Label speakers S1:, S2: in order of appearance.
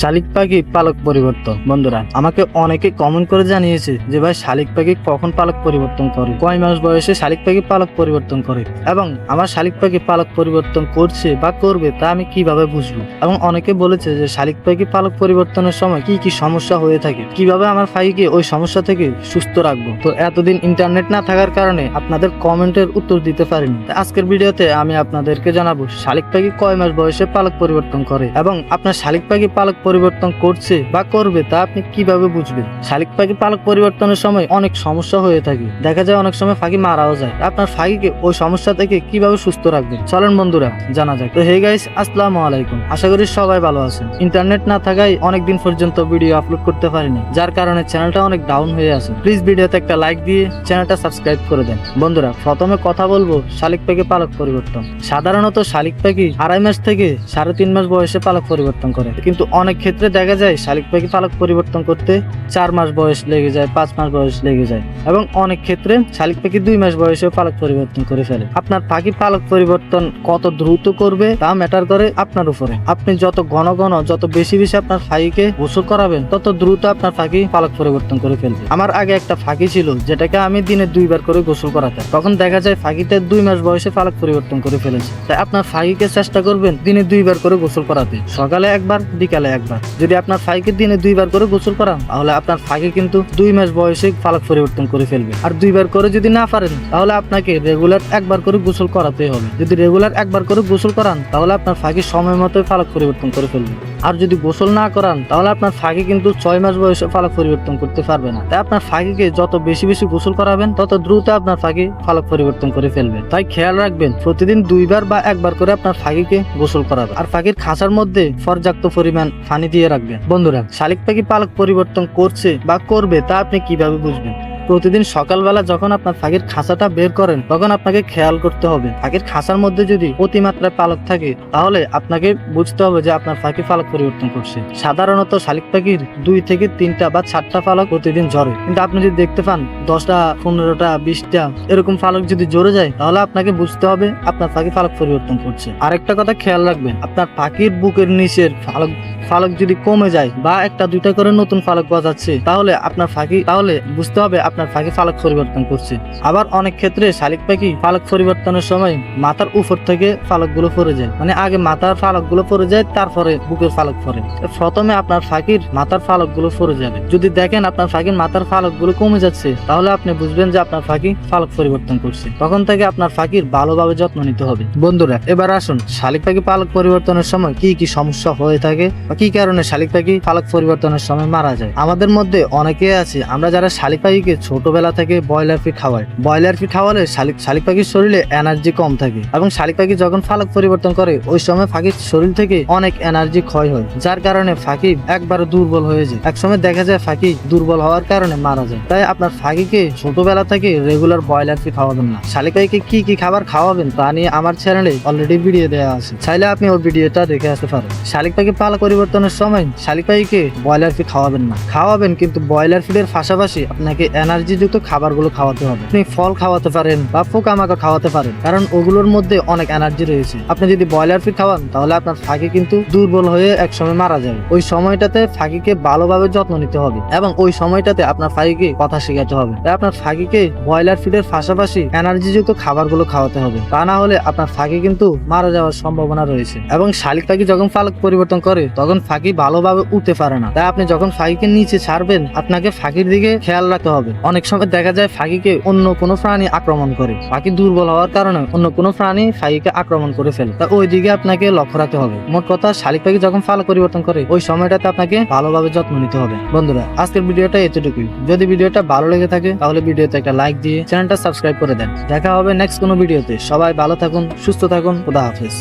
S1: শালিক পাখি পালক পরিবর্তন। বন্ধুরা, আমাকে অনেকে কমেন্ট করে জানিয়েছে যে ভাই, শালিক পাখি কখন পালক পরিবর্তন করে? কয় মাস বয়সে শালিক পাখি পালক পরিবর্তন করে? এবং আমার শালিক পাখি পালক পরিবর্তন করছে বা করবে তা আমি কীভাবে বুঝব? এবং অনেকে বলেছে যে, শালিক পাখি পালক পরিবর্তনের সময় কি কি সমস্যা হয়ে থাকে? কীভাবে আমার পাখিকে ওই সমস্যা থেকে সুস্থ রাখব? তো এতদিন ইন্টারনেট না থাকার কারণে আপনাদের কমেন্টের উত্তর দিতে পারিনি। আজকের ভিডিওতে আমি আপনাদেরকে জানাব, শালিক পাখি কয় মাস বয়সে পালক পরিবর্তন করে? এবং আপনার শালিক পাখি পালক পরিবর্তন করছে বা করবে তা আপনি কীভাবে বুঝবেন? শালিক পাখি পালক পরিবর্তনের সময় অনেক সমস্যা হয়ে থাকে। দেখা যায় অনেক সময় ফাঁকি মারাও যায়। আপনার ফাঁকিকে ওই সমস্যা থেকে কীভাবে সুস্থ রাখবেন? চলেন বন্ধুরা, জানা যাক। তো হে গাইস আসসালামু আলাইকুম। আশা করি সবাই ভালো আছেন। ইন্টারনেট না থাকায় অনেক দিন পর্যন্ত ভিডিও আপলোড করতে পারিনি, যার কারণে চ্যানেলটা অনেক ডাউন হয়ে আছে। প্লিজ ভিডিওতে একটা লাইক দিয়ে চ্যানেলটা সাবস্ক্রাইব করে দেন। বন্ধুরা, প্রথমে কথা বলব শালিক পাখি পালক পরিবর্তন। সাধারণত শালিক পাখি আড়াই মাস থেকে সাড়ে তিন মাস বয়সে পালক পরিবর্তন করে। কিন্তু অনেক ক্ষেত্রে দেখা যায় শালিক পাখি পালক পরিবর্তন করতে চার মাস বয়স লেগে যায়, পাঁচ মাস বয়স লেগে যায় এবং অনেক ক্ষেত্রে শালিক পাখি দুই মাস বয়সেও পালক পরিবর্তন করে ফেলে। আপনার পাখি পালক পরিবর্তন কত দ্রুত করবে তা ম্যাটার করে আপনার উপরে। আপনি যত ঘন ঘন, যত বেশি বেশি আপনার পাখিকে গোসল করাবেন, তত দ্রুত আপনার ফাঁকি পালক পরিবর্তন করে ফেলবে। আমার আগে একটা ফাঁকি ছিল যেটাকে আমি দিনে দুইবার করে গোসল করাতাম। তখন দেখা যায় ফাঁকিতে দুই মাস বয়সে পালক পরিবর্তন করে ফেলেছে। তাই আপনার ফাঁকিকে চেষ্টা করবেন দিনে দুইবার করে গোসল করাতে। সকালে একবার, বিকালে একবার। যদি আপনার ফাইকে দিনে দুইবার করে গোসল করান, তাহলে আপনার ফাইকে কিন্তু দুই মাস বয়সে পালক পরিবর্তন করে ফেলবে। আর দুইবার করে যদি না পারেন, তাহলে আপনাকে রেগুলার একবার করে গোসল করাতে হবে। যদি রেগুলার একবার করে গোসল করান, তাহলে আপনার ফাঁকি সময় মতো পালক পরিবর্তন করে ফেলবে। আর যদি গোসল না করান, তাহলে আপনার ফাঁকি কিন্তু ছয় মাস বয়সে ফালক পরিবর্তন করতে পারবে না। তাই আপনার ফাঁকিকে যত বেশি বেশি গোসল করাবেন, তত দ্রুত আপনার ফাঁকি ফালক পরিবর্তন করে ফেলবে তাই খেয়াল রাখবেন, প্রতিদিন দুইবার বা একবার করে আপনার ফাঁকিকে গোসল করাবেন। আর ফাঁকির খাঁচার মধ্যে পর্যাপ্ত পরিমাণ পানি দিয়ে রাখবেন। বন্ধুরা, শালিক পাখি পালক পরিবর্তন করছে বা করবে তা আপনি কীভাবে বুঝবেন? প্রতিদিন সকালবেলা যখন আপনার ফাঁকির খাঁচাটা বের করেন, তখন আপনাকে খেয়াল করতে হবে। ফাঁকির খাঁচার মধ্যে যদি অতিমাত্রায় পালক থাকে, তাহলে আপনাকে বুঝতে হবে যে আপনার ফাঁকি পালক পরিবর্তন করছে। সাধারণত শালিক পাখির দুই থেকে তিনটা বা চারটা পালক প্রতিদিন ঝরে। কিন্তু আপনি যদি দেখতে পান, দশটা, পনেরোটা, বিশটা, এরকম পালক যদি জোরে যায়, তাহলে আপনাকে বুঝতে হবে আপনার পাখি পালক পরিবর্তন করছে। আরেকটা কথা খেয়াল রাখবেন, আপনার পাখির বুকের নিচের পালক ফালক যদি কমে যায় বা একটা দুইটা করে নতুন ফালক গজাচ্ছে, তাহলে আপনার ফাঁকি, তাহলে বুঝতে হবে আপনার ফাঁকি ফালক পরিবর্তন করছে। আবার অনেক ক্ষেত্রে শালিক পাখি ফালক পরিবর্তনের সময় মাথার উপর থেকে ফালকগুলো পড়ে যায়। মানে আগে মাথার ফালকগুলো পড়ে যায়, তারপরে বুকের ফালক পড়ে। প্রথমে আপনার ফাঁকির মাথার ফালকগুলো পড়ে যাবে। যদি দেখেন আপনার ফাঁকির মাথার ফালকগুলো কমে যাচ্ছে, তাহলে আপনি বুঝবেন যে আপনার ফাঁকি ফালক পরিবর্তন করছে। তখন থেকে আপনার ফাঁকির ভালোভাবে যত্ন নিতে হবে। বন্ধুরা, এবার আসুন, শালিক পাখি পালক পরিবর্তনের সময় কি কি সমস্যা হয়ে থাকে বা কি কারণে শালিক পাখি পালক পরিবর্তনের সময় মারা যায়? আমাদের মধ্যে অনেকে আছে, আমরা যারা শালিক পাখিকে ছোটবেলা থেকে ব্রয়লার ফিড খাওয়ায়। ব্রয়লার ফিড খাওয়ালে শালিক শালিক পাখির শরীরে এনার্জি কম থাকে এবং শালিক পাখি যখন ফালক পরিবর্তন করে, ওই সময় পাখির শরীর থেকে অনেক এনার্জি ক্ষয় হয়, যার কারণে ফাঁকি একবারে দুর্বল হয়ে যায়। একসময় দেখা যায় ফাঁকি দুর্বল হওয়ার কারণে মারা যায়। তাই আপনার ফাঁকিকে ছোটবেলা থেকে রেগুলার ব্রয়লার ফিড খাওয়াবেন না। শালিক পাখিকে কি কি খাবার খাওয়াবেন তা নিয়ে আমার চ্যানেলে অলরেডি ভিডিও দেওয়া আছে। চাইলে আপনি ওই ভিডিওটা দেখে আসতে পারেন। শালিক পাখি পালক পরিবর্তনের সময় শালিক পাখিকে ব্রয়লার ফিড খাওয়াবেন না। খাওয়াবেন কিন্তু ব্রয়লার ফিডের পাশাপাশি আপনাকে এনার্জি যুক্ত খাবারগুলো খাওয়াতে হবে। আপনি ফল খাওয়াতে পারেন বা পোকামাকড় খাওয়াতে পারেন, কারণ ওগুলোর মধ্যে অনেক এনার্জি রয়েছে। আপনি যদি ব্রয়লার ফিড খাওয়ান, তাহলে আপনার ফাঁকি কিন্তু দুর্বল হয়ে এক সময় মারা যাবে। ওই সময়টাতে ফাঁকিকে ভালোভাবে যত্ন নিতে হবে এবং ওই সময়টাতে আপনার ফাঁকিকে কথা শেখাতে হবে। তাই আপনার ফাঁকিকে ব্রয়লার ফিডের পাশাপাশি এনার্জি যুক্ত খাবারগুলো খাওয়াতে হবে। তা না হলে আপনার ফাঁকি কিন্তু মারা যাওয়ার সম্ভাবনা রয়েছে। এবং শালিক পাখি যখন পালক পরিবর্তন করে, তখন ফাঁকি ভালোভাবে উঠতে পারে না। তাই আপনি যখন ফাঁকিকে নিচে ছাড়বেন, আপনাকে ফাঁকির দিকে খেয়াল রাখতে হবে। অনেক সময় দেখা যায় ফাঁকিকে অন্য কোনো প্রাণী আক্রমণ করে। ফাঁকি দুর্বল হওয়ার কারণে অন্য কোনো প্রাণী ফাঁকিকে আক্রমণ করে ফেলে। তা ওই দিকে আপনাকে লক্ষ্য রাখতে হবে। মোট কথা, শালিক পাখি যখন পালক পরিবর্তন করে, ওই সময়টাতে আপনাকে ভালোভাবে যত্ন নিতে হবে। বন্ধুরা, আজকের ভিডিওটা এতটুকুই। যদি ভিডিওটা ভালো লেগে থাকে, তাহলে ভিডিওতে একটা লাইক দিয়ে চ্যানেলটা সাবস্ক্রাইব করে দেন। দেখা হবে নেক্সট কোনো ভিডিওতে। সবাই ভালো থাকুন, সুস্থ থাকুন, খুদা হাফেজ।